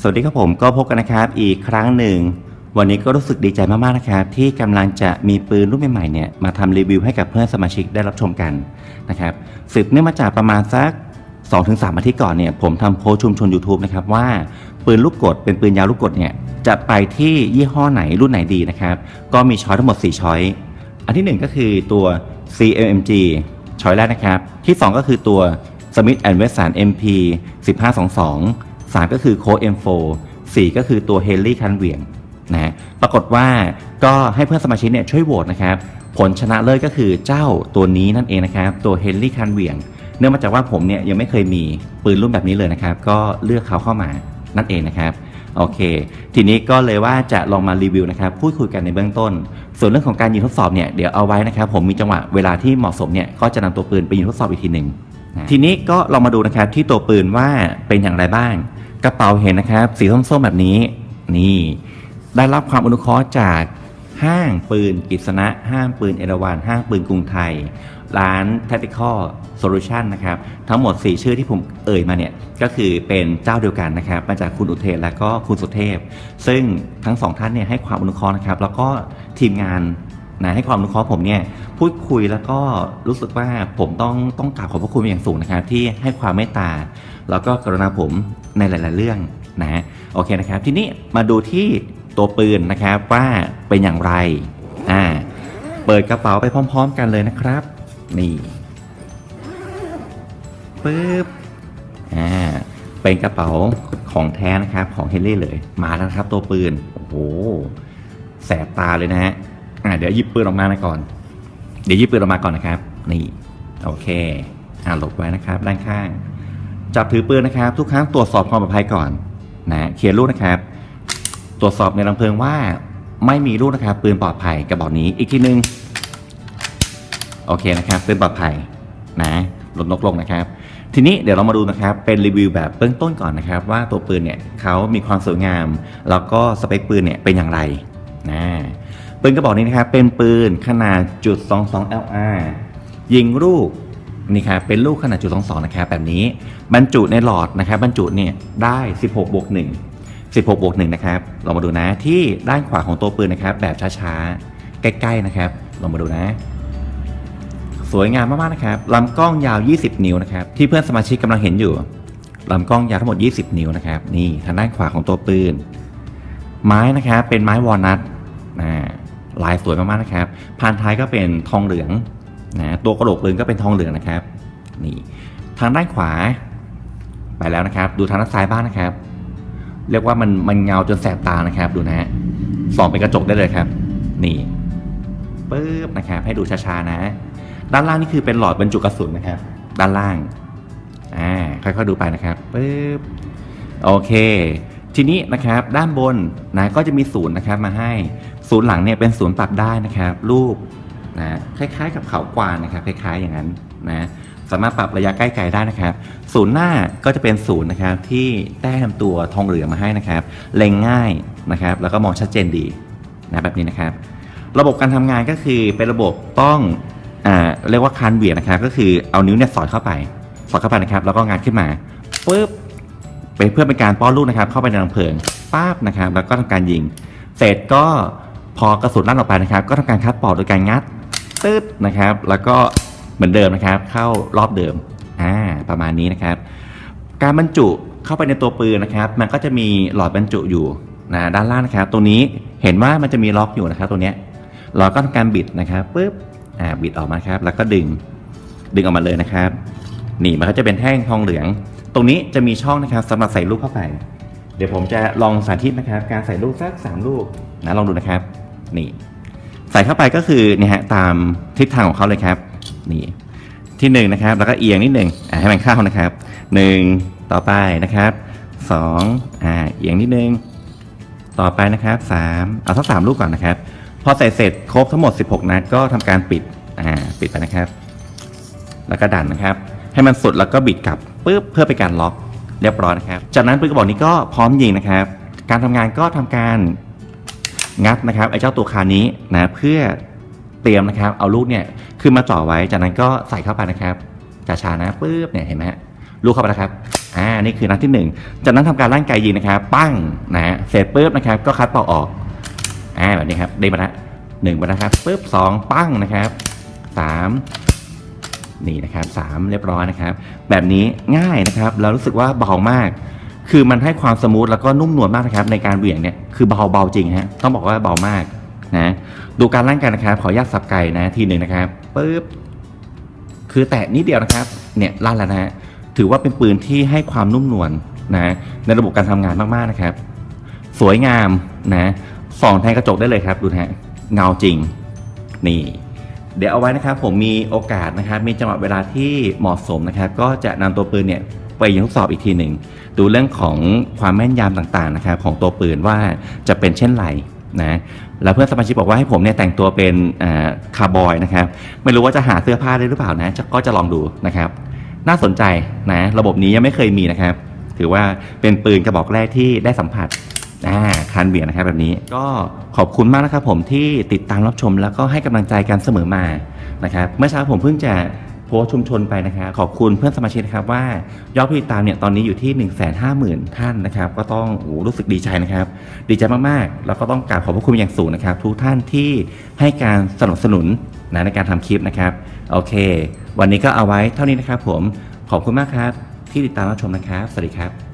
สวัสดีครับผมก็พบกันนะครับอีกครั้งหนึ่ง วันนี้ก็รู้สึกดีใจมากๆนะครับที่กำลังจะมีปืนรุ่นใหม่ๆเนี่ยมาทำรีวิวให้กับเพื่อนสมาชิกได้รับชมกันนะครับสืบเนื่องมาจากประมาณสัก 2-3อาทิตย์ก่อนเนี่ยผมทำโพสชุมชน YouTube นะครับว่าปืนลูกกดเป็นปืนยาวลูกกดเนี่ยจะไปที่ยี่ห้อไหนรุ่นไหนดีนะครับก็มีช้อยทั้งหมด 4 ช้อยอันที่ 1 ก็คือตัว CLMG ช้อยแรกนะครับที่ 2 ก็คือตัว Smith Wesson MP 1522 3 ก็คือ Code M4 4 ก็คือตัว Haley คันเหวียงนะปรากฏว่าก็ให้เพื่อนสมาชิกเนี่ยช่วยโหวตนะครับ ผลชนะเลิศก็คือเจ้าตัวนี้นั่นเองนะครับ ตัว Haley คันเหวียง เนื่องมาจากว่าผมเนี่ยยังไม่เคยมีปืนรุ่นแบบนี้เลยนะครับ ก็เลือกเขาเข้ามานั่นเองนะครับโอเค ทีนี้ก็เลยว่าจะลองมารีวิวนะครับ พูดคุยกันในเบื้องต้น ส่วนเรื่องของการยิงทดสอบเนี่ยเดี๋ยวเอาไว้นะครับ ผมมีจังหวะเวลาที่เหมาะสมเนี่ยก็จะนำตัวปืนไปยิงทดสอบอีกทีหนึ่ง ทีนี้ก็ลองมาดูนะครับที่ตัวปืนว่าเป็นอย่างไรบ้าง กระเป๋าเห็นนะครับ สีส้มๆแบบนี้ นี่ ได้รับความอนุเคราะห์จากห้างปืนกฤษณะห้างปืนเอราวันห้างปืนกรุงไทย ร้าน Tactical Solution นะครับ ทั้งหมด 4 ชื่อที่ผมเอ่ยมาเนี่ย ก็คือเป็นเจ้าเดียวกันนะครับ มาจากคุณอุเทนและก็คุณสุเทพ ซึ่งทั้งสองท่านเนี่ยให้ความอนุเคราะห์นะครับ แล้วก็ทีมงาน นะให้ความอนุเคราะผมเนี่ยพูดคุยแล้วก็รู้สึกว่าผมต้องต้องกราบขอบพระคุณอย่างสูงนะครับ ที่ให้ความเมตตา แล้วก็กรุณาผมในหลาย ๆ เรื่องนะโอเคนะครับ ทีนี้มาดูที่ตัวปืนนะครับว่าเป็นอย่างไรอ่าเปิดกระเป๋าไปพร้อม ๆ กันเลยนะครับ นี่ปึ๊บอ่าเป็นกระเป๋าของแท้นะครับของเฮนรี่เลย มาแล้วครับตัวปืนโอ้โหแสบตาเลยนะฮะ อ่าเดี๋ยวหยิบปืนออกมานะก่อน เดี๋ยวหยิบปืนออกมาก่อนนะครับ นี่ โอเค อ่าหลบไว้นะครับ ด้านข้าง จับถือปืนนะครับ ทุกครั้งตรวจสอบความปลอดภัยก่อนนะเขียนรูปนะครับ ตรวจสอบในลำเพลิงว่าไม่มีลูกนะครับ ปืนปลอดภัยกระบอกนี้อีกทีนึง โอเคนะครับ ปืนปลอดภัยนะลดนกลงนะครับ ทีนี้เดี๋ยวเรามาดูนะครับ เป็นรีวิวแบบเบื้องต้นก่อนนะครับ ว่าตัวปืนเนี่ยเขามีความสวยงาม แล้วก็สเปคปืนเนี่ยเป็นอย่างไรนะ ปืนกระบอกนี้นะครับเป็นปืนขนาดจุด22 LR ยิงลูกนี่ครับเป็นลูกขนาดจุด22นะครับแบบนี้บรรจุในหลอดนะครับบรรจุเนี่ยได้ 16บวก1 16บวก1นะครับลองมาดูนะที่ด้านขวาของตัวปืนนะครับ แบบช้าๆ ใกล้ๆนะครับลองมาดูนะสวยงามมากๆนะครับลำกล้องยาว 20 นิ้วนะครับที่เพื่อนสมาชิกกำลังเห็นอยู่ลำกล้องยาวทั้งหมด 20 นิ้วนะครับนี่ทางด้านขวาของตัวปืน ไม้นะครับเป็นไม้วอลนัทนะ ลายสวยมากๆนะครับพานท้ายก็เป็นทองเหลืองนะตัวกระโหลกปืนก็เป็นทองเหลืองนะครับนี่ทางด้านขวาไปแล้วนะครับ ดูทางด้านซ้ายบ้างนะครับ เรียกว่ามันมันเงาจนแสบตานะครับ ดูนะฮะส่องเป็นกระจกได้เลยครับ นี่ปึ๊บนะครับให้ดูช้าๆนะ ด้านล่างนี่คือเป็นหลอดบรรจุกระสุนนะครับ ด้านล่างอ่าค่อยๆดูไปนะครับปึ๊บโอเค ทีนี้นะครับด้านบนนะก็จะมีศูนย์นะครับมาให้ ศูนย์หลังเนี่ยเป็นศูนย์ปรับได้นะครับ รูปนะคล้ายๆ กับเขากวางนะครับคล้ายๆอย่างนั้นนะสามารถปรับระยะใกล้ไกลได้นะครับ ศูนย์หน้าก็จะเป็นศูนย์นะครับที่แต้มตัวทองเหลืองมาให้นะครับ เล็งง่ายนะครับ แล้วก็มองชัดเจนดีนะแบบนี้นะครับ ระบบการทำงานก็คือเป็นระบบต้องอ่าเรียกว่าคานเวียนะครับ ก็คือเอานิ้วเนี่ยสอดเข้าไป สอดเข้าไปนะครับ แล้วก็งานขึ้นมาปุ๊บเป็นเพื่อเป็นการป้อนลูกนะครับ เข้าไปในลำเพลิงป๊าบนะครับ แล้วก็ทำการยิง เสร็จก็ พอกระสุนลั่นออกไปนะครับ ก็ทำการคัดปอกโดยการงัดตึ๊ดนะครับ แล้วก็เหมือนเดิมนะครับ เข้ารอบเดิมอ่าประมาณนี้นะครับ การบรรจุเข้าไปในตัวปืนนะครับ มันก็จะมีหลอดบรรจุอยู่นะด้านล่างนะครับตรงนี้เห็นว่ามันจะมีล็อกอยู่นะครับตรงเนี้ยเราก็ทำการบิดนะครับปุ๊บอ่าบิดออกมาครับ แล้วก็ดึงดึงออกมาเลยนะครับนี่มันก็จะเป็นแท่งทองเหลือง ตรงนี้จะมีช่องนะครับสำหรับใส่ลูกเข้าไป เดี๋ยวผมจะลองสาธิตนะครับ การใส่ลูกสักสามลูกนะลองดูนะครับ นี่ใส่เข้าไปก็คือเนี่ยฮะตามทิศทางของเขาเลยครับนี่ที่หนึ่งนะครับแล้วก็เอียงนิดหนึ่งให้มันเข้านะครับหนึ่งต่อไปนะครับสองอ่าเอียงนิดนึงต่อไปนะครับสามเอาสักสามลูกก่อนนะครับ พอใส่เสร็จครบทั้งหมด 16 นัดก็ทำการปิดอ่าปิดไปนะครับ แล้วก็ดันนะครับ ให้มันสุดแล้วก็บิดกลับปุ๊บเพื่อเป็นการล็อกเรียบร้อยนะครับ จากนั้นปืนกระบอกนี้ก็พร้อมยิงนะครับ การทำงานก็ทำการ งัดนะครับไอ้เจ้าตัวคานนี้นะเพื่อเตรียมนะครับเอาลูกเนี่ยขึ้นมาจ่อไว้จากนั้นก็ใส่เข้าไปนะครับช้าๆนะปุ๊บเนี่ยเห็นไหมฮะลูกเข้าไปแล้วครับอ่านี่คือนัดที่หนึ่งจากนั้นทำการร่างกายยิงนะครับ ปั้งนะฮะเสร็จปุ๊บนะครับก็คัดป่าออกอ่าแบบนี้ครับได้มาละหนึ่งมาแล้วครับปุ๊บสองปั้งนะครับสามนี่นะครับสามเรียบร้อยนะครับ แบบนี้ง่ายนะครับ เรารู้สึกว่าเบามาก คือมันให้ความสมูทแล้วก็นุ่มนวลมากนะครับในการเหวี่ยงเนี่ยคือเบาเบาจริงฮะต้องบอกว่าเบามากนะดูการร่างกายนะครับขออนุญาตสับไก่นะทีหนึ่งนะครับปุ๊บคือแตะนิดเดียวนะครับเนี่ยลั่นแล้วนะฮะถือว่าเป็นปืนที่ให้ความนุ่มนวลนะในระบบการทำงานมากๆนะครับ สวยงามนะส่องแทนกระจกได้เลยครับดูนะฮะเงาจริงนี่เดี๋ยวเอาไว้นะครับผมมีโอกาสนะครับ มีจังหวะเวลาที่เหมาะสมนะครับ ก็จะนำตัวปืนเนี่ย ไปยิงทดสอบอีกทีหนึ่งดูเรื่องของความแม่นยำต่างๆนะครับของตัวปืนว่าจะเป็นเช่นไรนะแล้วเพื่อนสมาชิกบอกว่าให้ผมเนี่ยแต่งตัวเป็นคาร์บอยนะครับไม่รู้ว่าจะหาเสื้อผ้าได้หรือเปล่านะก็จะลองดูนะครับ น่าสนใจนะระบบนี้ยังไม่เคยมีนะครับ ถือว่าเป็นปืนกระบอกแรกที่ได้สัมผัสอ่าคันเบียนะครับแบบนี้ก็ขอบคุณมากนะครับผมที่ติดตามรับชมแล้วก็ให้กำลังใจกันเสมอมานะครับเมื่อเช้าผมเพิ่งจะ โพสชุมชนไปนะครับขอบคุณเพื่อนสมาชิกนะครับว่ายอดผู้ติดตามเนี่ยตอนนี้อยู่ที่ 1 5 0 0 0 0 ท่านนะครับก็ต้องโอ้รู้สึกดีใจนะครับ ดีใจมากๆ แล้วก็ต้องกราบขอบพระคุณอย่างสูงนะครับ ทุกท่านที่ให้การสนับสนุนนะในการทำคลิปนะครับโอเค วันนี้ก็เอาไว้เท่านี้นะครับผมขอบคุณมากครับที่ติดตามรับชมนะครับ สวัสดีครับ